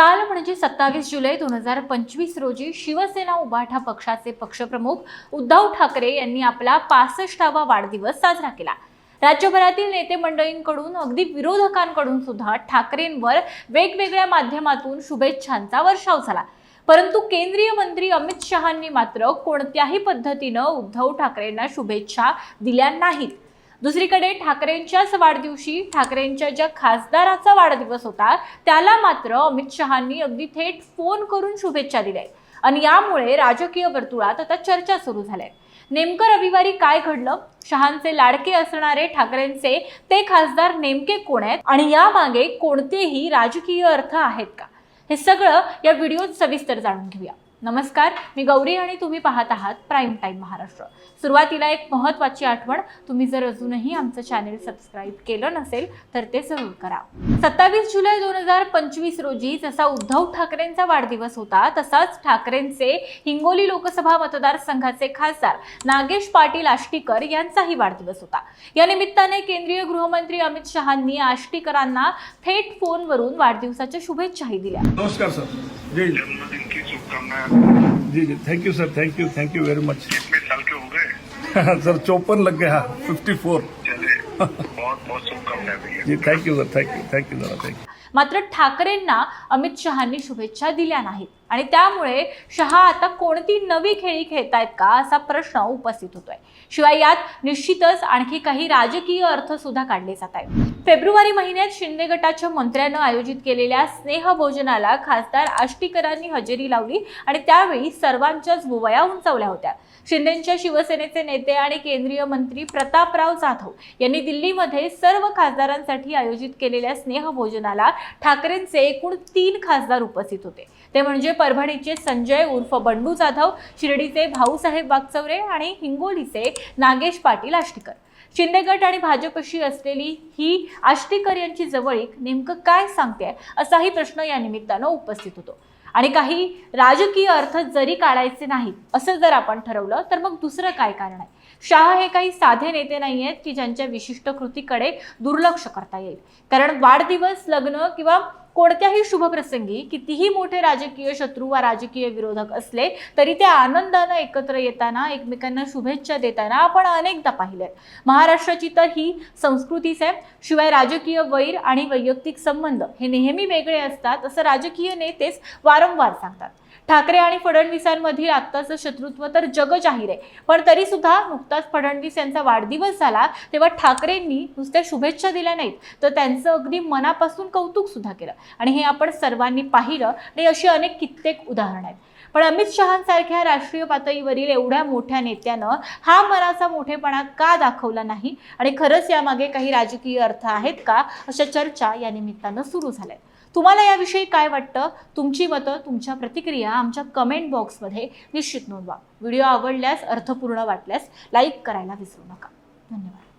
काल म्हणजे सत्तावीस जुलै दोन हजार पंचवीस रोजी शिवसेना उभाठा पक्षाचे पक्षप्रमुख उद्धव ठाकरे यांनी आपला पासष्टावा वाढदिवस साजरा केला. राज्यभरातील नेते मंडळींकडून अगदी विरोधकांकडून सुद्धा ठाकरेंवर वेगवेगळ्या माध्यमातून शुभेच्छांचा वर्षाव झाला. परंतु केंद्रीय मंत्री अमित शहांनी मात्र कोणत्याही पद्धतीनं उद्धव ठाकरेंना शुभेच्छा दिल्या नाहीत. दुसरीकडे ठाकरेंच्याच वाढदिवशी ठाकरेंच्या ज्या खासदाराचा वाढदिवस होता त्याला मात्र अमित शहांनी अगदी थेट फोन करून शुभेच्छा दिल्या आणि यामुळे राजकीय वर्तुळात आता चर्चा सुरू झाल्या नेमकं रविवारी काय घडलं? शहांचे लाडके असणारे ठाकरेंचे ते खासदार नेमके कोण आहेत? आणि यामागे कोणतेही राजकीय अर्थ आहेत का? हे सगळं या व्हिडिओत सविस्तर जाणून घेऊया. नमस्कार मी गौरी आणि तुम्ही पाहत आहात प्राईम टाईम महाराष्ट्र. सुरुवातीला एक महत्त्वाची आठवण तुम्ही जर अजूनही आमचं चॅनेल सबस्क्राईब केलं नसेल तर ते जरूर करा. सत्तावीस जुलै दोन हजार पंचवीस रोजी जसा उद्धव ठाकरेंचा वाढदिवस होता तसाच ठाकरेंचे हिंगोली लोकसभा मतदारसंघाचे खासदार नागेश पाटील आष्टीकर यांचाही वाढदिवस होता. या निमित्ताने केंद्रीय गृहमंत्री अमित शहांनी आष्टीकरांना थेट फोनवरून वाढदिवसाच्या शुभेच्छाही दिल्या. नमस्कार सर. शुभकामनाएं जी जी thank you sir thank you thank you very much कितने साल के हो गए। सर चौपन लग गया फिफ्टी फोर चले बहुत बहुत शुभकामनाएं भैया जी thank you sir thank you thank you जरा थैंक यू मात्र ठाकरेंना अमित शहांनी शुभेच्छा दिल्या नाहीत. आणि त्यामुळे शहा आता कोणती नवी खेळी खेळतायत का असा प्रश्न उपस्थित होतोय. शिवाय यात निश्चितच आणखी काही राजकीय अर्थ सुद्धा काढले जात आहेत. फेब्रुवारी महिन्यात शिंदे गटाच्या मंत्र्यानं आयोजित केलेल्या स्नेहभोजनाला खासदार आष्टीकरांनी हजेरी लावली आणि त्यावेळी सर्वांच्याच भुवया उंचावल्या होत्या. शिंदेच्या शिवसेनेचे नेते आणि केंद्रीय मंत्री प्रतापराव जाधव यांनी दिल्लीमध्ये सर्व खासदारांसाठी आयोजित केलेल्या स्नेहभोजनाला ठाकरेंचे एकूण तीन खासदार उपस्थित होते. ते म्हणजे परभणीचे संजय उर्फ बंडू जाधव शिर्डीचे भाऊसाहेब वागचौरे आणि हिंगोलीचे नागेश पाटील आष्टीकर. शिंदे गट आणि भाजपशी असलेली ही आष्टीकर यांची जवळीक नेमकं काय सांगते असाही प्रश्न या निमित्तानं उपस्थित होतो. आणि काही राजकीय अर्थ जरी काढायचे नाहीत असं जर आपण ठरवलं तर मग दुसरं काय कारण आहे? शाह हे काही साधे नेते नाही आहेत की ज्यांच्या विशिष्ट कृतीकडे दुर्लक्ष करता येईल. कारण वाढदिवस लग्न किंवा कोणत्याही शुभप्रसंगी कितीही मोठे राजकीय शत्रू वा राजकीय विरोधक असले तरी ते आनंदानं एकत्र येताना एकमेकांना शुभेच्छा देताना आपण अनेकदा पाहिले महाराष्ट्राची तर ही संस्कृतीच आहे. शिवाय राजकीय वैर आणि वैयक्तिक संबंध हे नेहमी वेगळे असतात असं राजकीय नेतेच वारंवार सांगतात. ठाकरे आणि फडणवीसांमधील आत्ताचं शत्रुत्व तर जग जाहीर आहे. पण तरी सुद्धा नुकताच फडणवीस यांचा वाढदिवस झाला तेव्हा ठाकरेंनी नुसत्या शुभेच्छा दिल्या नाहीत. तर त्यांचं अगदी मनापासून कौतुक सुद्धा केलं. आणि हे आपण सर्वांनी पाहिलं आणि अशी अनेक कित्येक उदाहरणं आहेत. पण अमित शहांसारख्या राष्ट्रीय पातळीवरील एवढ्या मोठ्या नेत्यानं हा मनाचा मोठेपणा का दाखवला नाही? आणि खरंच यामागे काही राजकीय अर्थ आहेत का? अशा चर्चा या निमित्तानं सुरू झाल्या तुम्हाला याविषयी काय वाटतं? तुमची मतं तुमच्या प्रतिक्रिया आमच्या कमेंट बॉक्समध्ये निश्चित नोंदवा. व्हिडिओ आवडल्यास अर्थपूर्ण वाटल्यास लाईक करायला विसरू नका. धन्यवाद.